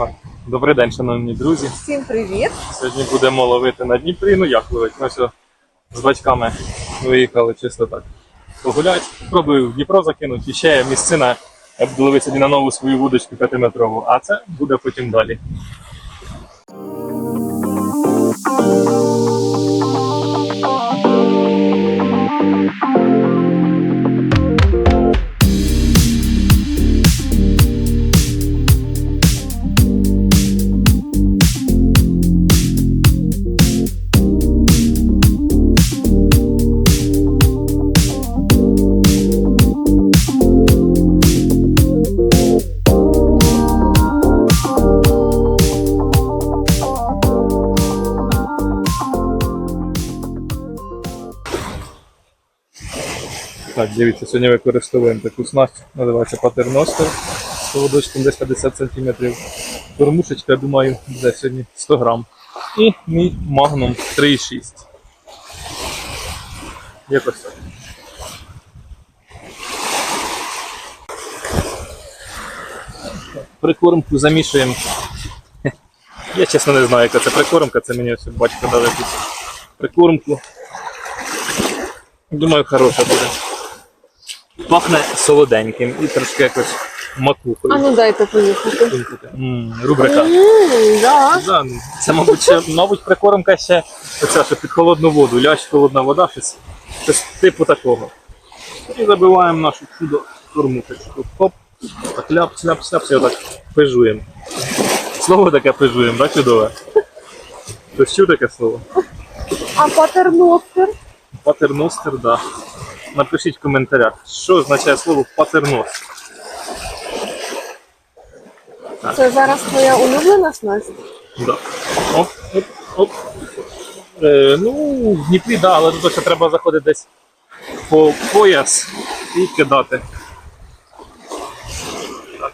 Так, Добрий день, шановні друзі. Всім привіт! Сьогодні будемо ловити на Дніпрі. Ну як ловити? Ми все з батьками виїхали чисто так. Погуляти. Спробую в Дніпро закинути. І ще місцина. Я буду ловити на нову свою вудочку п'ятиметрову, а це буде потім далі. Дивіться, сьогодні використовуємо таку снасть, називається патерностер з поводочком десь 50 см. Кормушечка, я думаю, буде сьогодні 100 грам. І мій магнум 3,6. Якось так. Прикормку замішуємо. Я чесно не знаю, яка це прикормка, це мені ось батько дав якусь прикормку. Думаю, хороша буде. Пахне солоденьким і трошки якось макухою. А ну дайте поїхати. М, Рубрика. Ммм, да. Да, ну, це, мабуть, ще, мабуть, прикормка ще оця, що під холодну воду, лящ холодна вода, щось, щось типу такого. І забиваємо нашу чудо кормушечку. Хоп, так ляп, ляп, ляп, все отак пижуємо. Слово таке пижуємо, так, чудове? Хтось чув таке слово? А патерностер? Патерностер, да. Напишіть в коментарях, що означає слово патерностер. Це зараз твоя улюблена снасть? Да. Оп, оп, оп. Е, ну, в Дніпрі, да, але тут ще треба заходити десь по пояс і кидати. Так.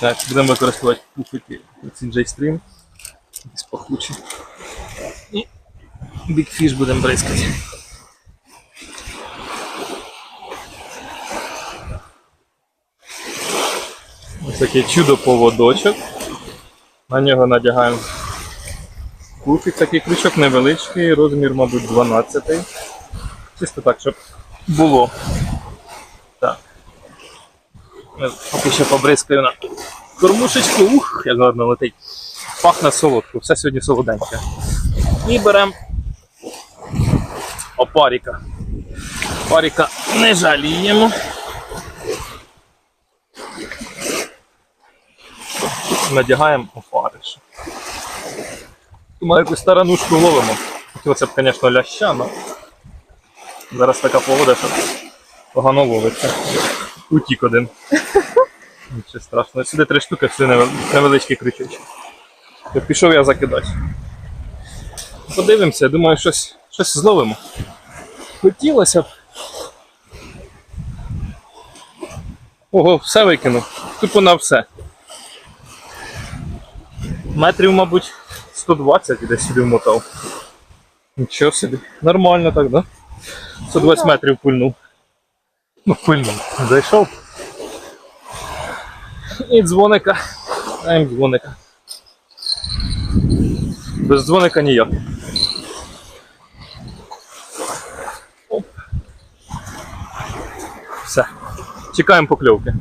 Так, будемо використовувати пуфики CJ Stream. Якісь пахучі. І Fish будемо бризкати. Ось таке чудо поводочок. На нього надягаємо куфік, такий крючок невеличкий, розмір, мабуть, 12. Чисто так, щоб було. Поки що побризкаю на кормушечку. Ух, як гарно летить. Пахне солодко, все сьогодні солоденьке. І беремо опаріка. Опаріка не жаліємо. надягаємо опариш. Думаю, якусь старанушку ловимо. Хотілося б, звісно, ляща, але зараз така погода, що погано ловиться. Утік один. Нічого страшного. Сюди три штуки, невел- невеличкий крючочок. Пішов я закидати. Подивимося, думаю, щось, щось зловимо. Хотілося б. Ого, все викинув. Тупо на все. Метрів, мабуть, 120 і десь сюди вмотав. Нічого собі. Нормально так, да? 120 метрів пульнув. Ну, пульнув. Зайшов. І дзвоника. Даємо дзвоника. Без дзвоника ніяк. Чекаємо покльовки.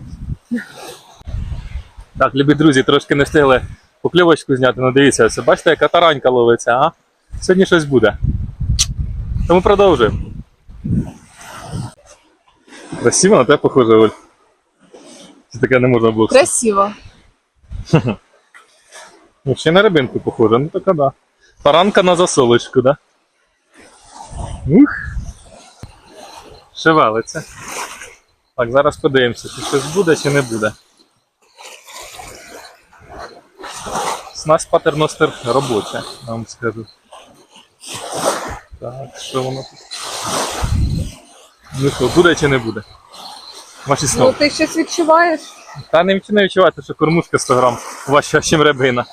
Так, любі друзі, трошки не встигли покльовочку зняти. Ну дивіться, ось, бачите, яка таранька ловиться, а? Сьогодні щось буде. Тому продовжуємо. Красиво на те похоже, Оль. Це таке не можна було. Красиво. Ну, ще на рибинку похоже, ну така да. Таранка на засолочку, да? Ух. Шевелиться. Так, зараз подивимося, чи щось буде, чи не буде. Снасть патерностер робоча, я вам скажу. Так, що воно тут? Ну що, буде чи не буде? Ваші Ну ти щось відчуваєш? Та не не відчувати, що кормушка 100 грам важча, ніж рибина.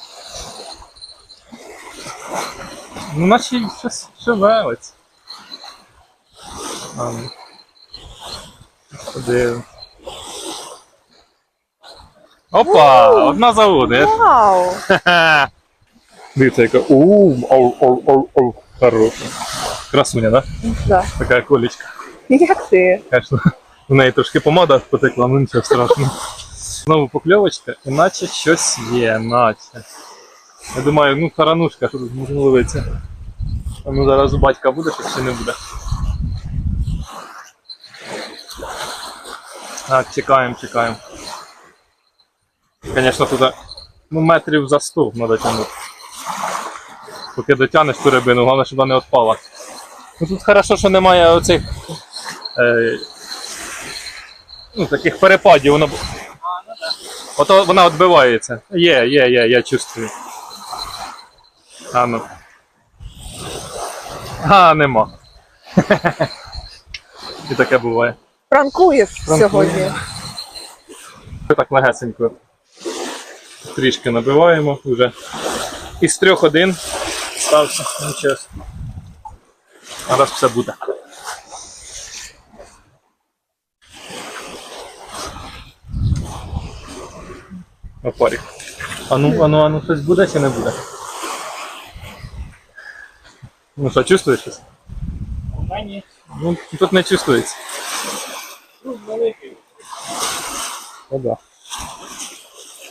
Ну, наче щось шевелиться. А, ну. Подивимось. Опа! Одна за одну. Вау! Ха-ха. Дивіться, яка. Ууу, оу, оу, оу, оу. Хороша. Красуня, да? Да. Така колічка. Як ти? Конечно. У неї трошки помада потекла, ну нічого страшного. Знову покльовочка, іначе щось є, наче. Я думаю, ну таранушка, що тут можна ловитися. А ну зараз у батька буде, чи не буде. Так, чекаємо, чекаємо. Звісно, туди ну, метрів за 100 треба тягнути. Поки дотягнеш ту рибину, головне, щоб вона не відпала. Ну тут хорошо, що немає оцих е, ну, таких перепадів, воно. Ото вона відбивається. Є, є, є, я чувствую. А ну. А, нема. І таке буває. Пранкуєш Пранкую. сьогодні. Так легесенько. Трішки набиваємо вже. Із трьох один стався. Нічого. Зараз все буде. Опарі. Ану, ану, ану, щось буде чи не буде? Ну що, чувствуєш щось? Ні, Ну, тут не чувствується. тут великий. О, да.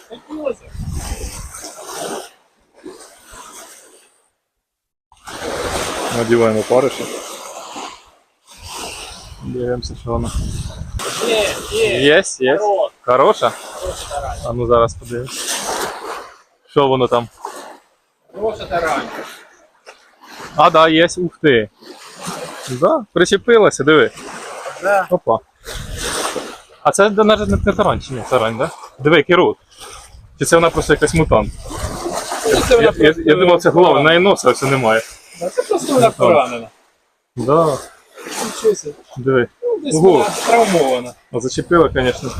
Хотілося. Надіваємо паришу. Дивимося, що воно. Є, є. Є, є. Хорош, Хороша? хороша тарань. А ну зараз подивимось. Що воно там? Хороша тарань. А, да, є. Ух ти. Да, причепилася, диви. Да. Опа. А це навіть не тарань, чи ні? Тарань, да? Диви, який рот. Чи це вона просто якась мутант? Це Я, вона я, просто я думав, це голова, в неї носа все немає. Да, Це просто вона поранена. Да, Нічого. диви. Ну, десь Ого. вона травмована. А зачепила, звісно.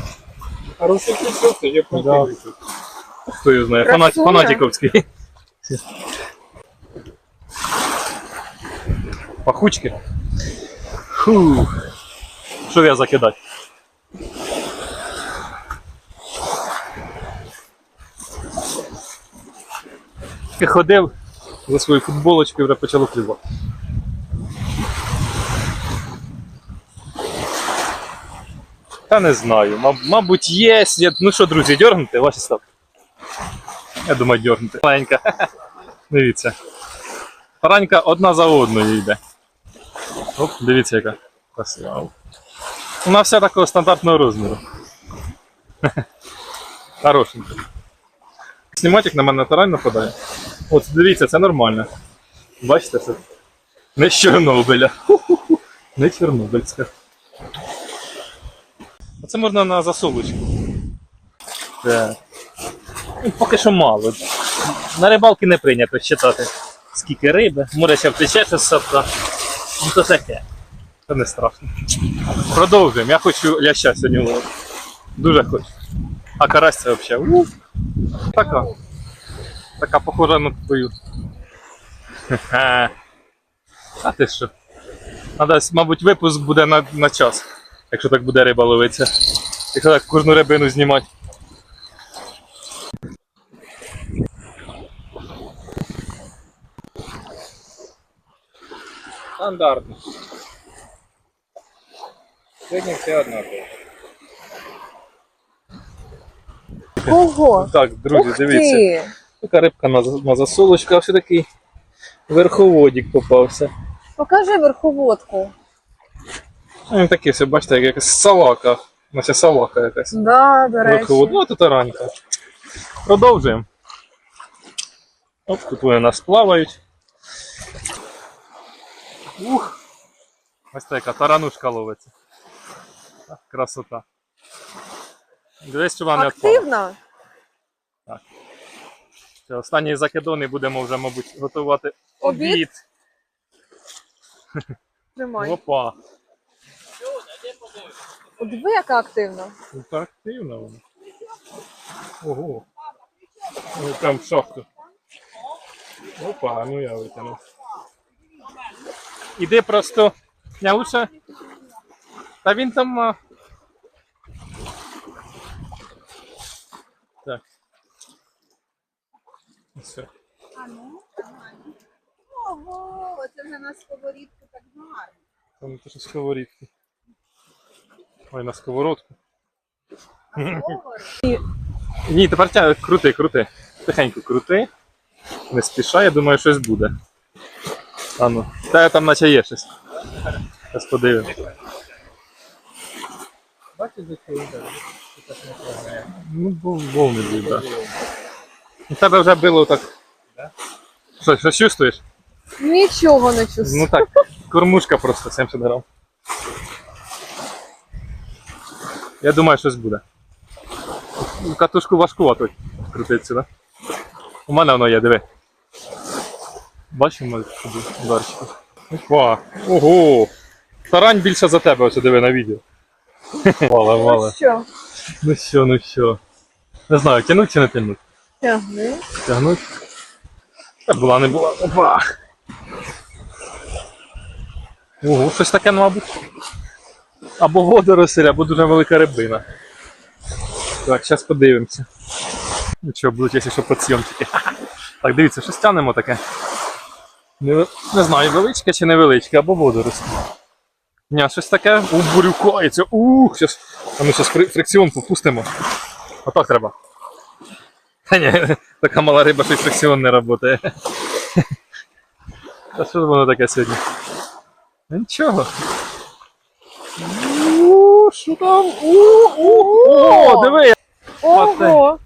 Хороший кусок, я Да. проти. Хто його знає? Фанат, Красуня. фанатіковський. Пахучки. Фу. Що я закидати? Я ходив за свою футболочку і вже почало клювати. Та не знаю. Маб- мабуть, є. Ну що, друзі, дергнути ваші ставки? Я думаю, дергнути. Маленька. Дивіться. Таранька одна за одною йде. Оп, дивіться, яка красива. Вона вся такого стандартного розміру. Хорошенька. Знімати, як на мене тарань нападає. От дивіться, це нормально. Бачите це? Не з Чорнобиля. Не Чорнобильська. Оце можна на засолочку. Так. Ну, Поки що мало. На рибалки не прийнято считати, скільки риби. Може ще втече з садка. Ну то таке. Це не страшно. Продовжуємо. Я хочу ляща сьогодні ловити. Дуже хочу. А карась це взагалі. Така. Така похожа на твою. А ти що? Надо, мабуть, випуск буде на, на час, якщо так буде риба ловитися. Якщо так кожну рибину знімати. Стандартно. Сьогодні все однаково. Ого! Так, друзі, Ух дивіться. ти! Така рибка на, на засолочку, а все такий верховодік попався. Покажи верховодку. А Він такий, все, бачите, як якась салака. Наче салака якась. Да, до речі. Верховод. Ну, тут ранька. Продовжуємо. Оп, тут вони у нас плавають. Ух! Ось така таранушка ловиться. Так, Красота. Дивись, що вона не. Активна? Все, Останній закидон і будемо вже, мабуть, готувати Обід? обід. Тримай. Опа. О, Диви, яка активна. Ну, так активно вона. Ого. Ну, прям в шахту. Опа, ну я витягнув. Іди просто. Я лучше. Та він там. а, Все. А ну. Ого, це вже на сковорідку так гарно. Там теж сковорідки. Ой, на сковородку. А сковород? Ні, тепер тя крути, крути. Тихенько крути. Не спішай, я думаю, щось буде. А ну. Та там наче є щось. Зараз подивимось. Бачиш, за що йде? Ну, був, був не був, так. У тебе вже було так. Да? Що, що чувствуєш? Нічого не чувствую. Ну так, кормушка просто 70 грам. Я думаю, щось буде. Ну, Катушку важкувато крутиться, да? У мене воно є, диви. Бачимо ударчики. Опа! Ого! Тарань більше за тебе, ось диви на відео. Вала, Ну вала. що? Ну що, ну що. Не знаю, тянуть чи не тянуть? Тягни. Тягнуть. Та була, не була. Опа! Ого, щось таке, ну, мабуть. Або водоросль, або дуже велика рибина. Так, зараз подивимося. Ну що, будуть, якщо що, подсйомчики. Так, дивіться, щось тянемо таке. Не, не знаю, величке чи невеличке, або водоросль. Ні, щось таке у бурюкається. Ух, щас. А ми зараз фрикціон попустимо. Отак треба. Та ні, така мала риба, що й фрикціон не працює. Та що воно таке сьогодні? Нічого. У, Що там? У, О, диви! Ого!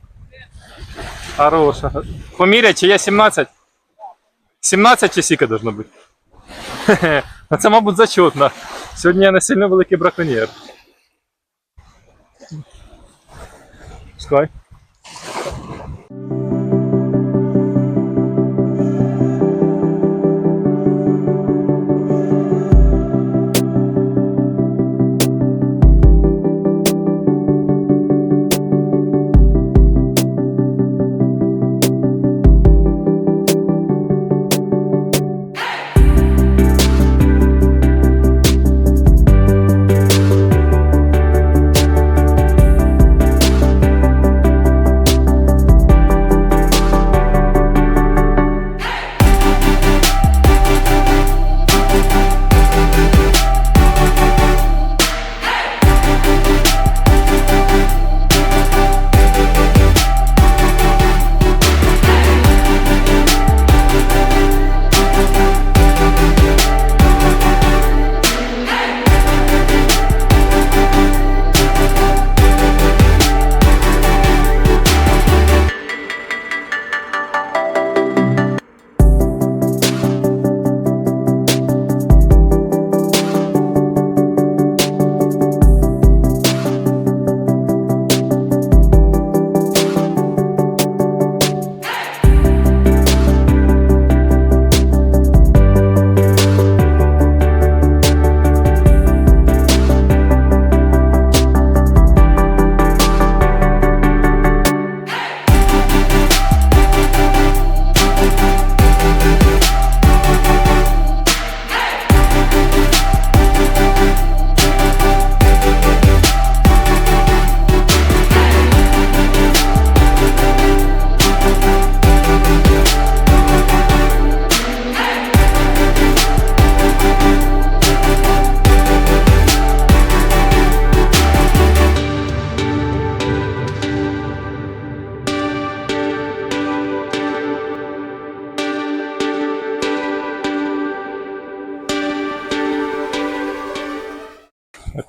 Хороша. Поміряй, чи є 17? 17 чи скільки должно бути? А це, мабуть, зачетно. Сьогодні я не сильно великий браконьєр. Пускай.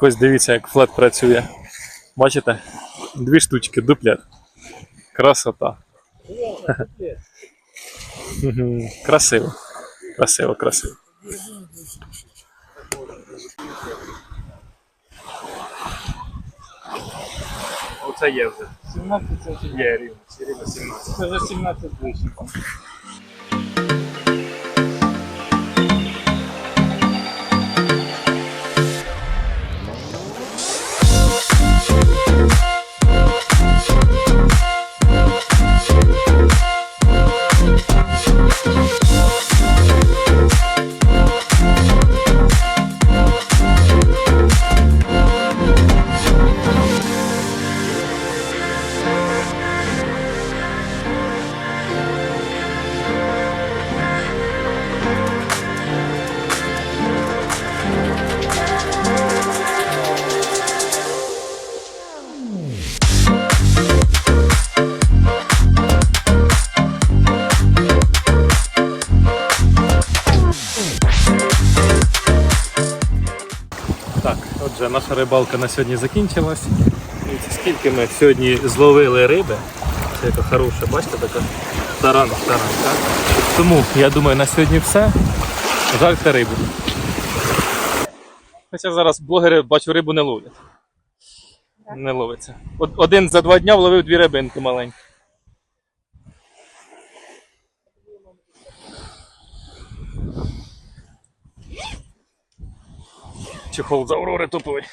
Ось дивіться, як флет працює. Бачите? Дві штучки, дуплет. Красота. Красиво. Красиво, красиво. Оце є вже. 17 це Є рівно. Рівно 17. Це за 17 вишень. Наша рибалка на сьогодні закінчилась. Дивіться, скільки ми сьогодні зловили риби. Це яка хороша, бачите, така таран, таран. Так? Тому я думаю, на сьогодні все. Жальте рибу. Хоча зараз блогери, бачу, рибу не ловлять. Не ловиться. Один за два дня вловив дві рибинки маленькі. Чехол з Аврори топовий.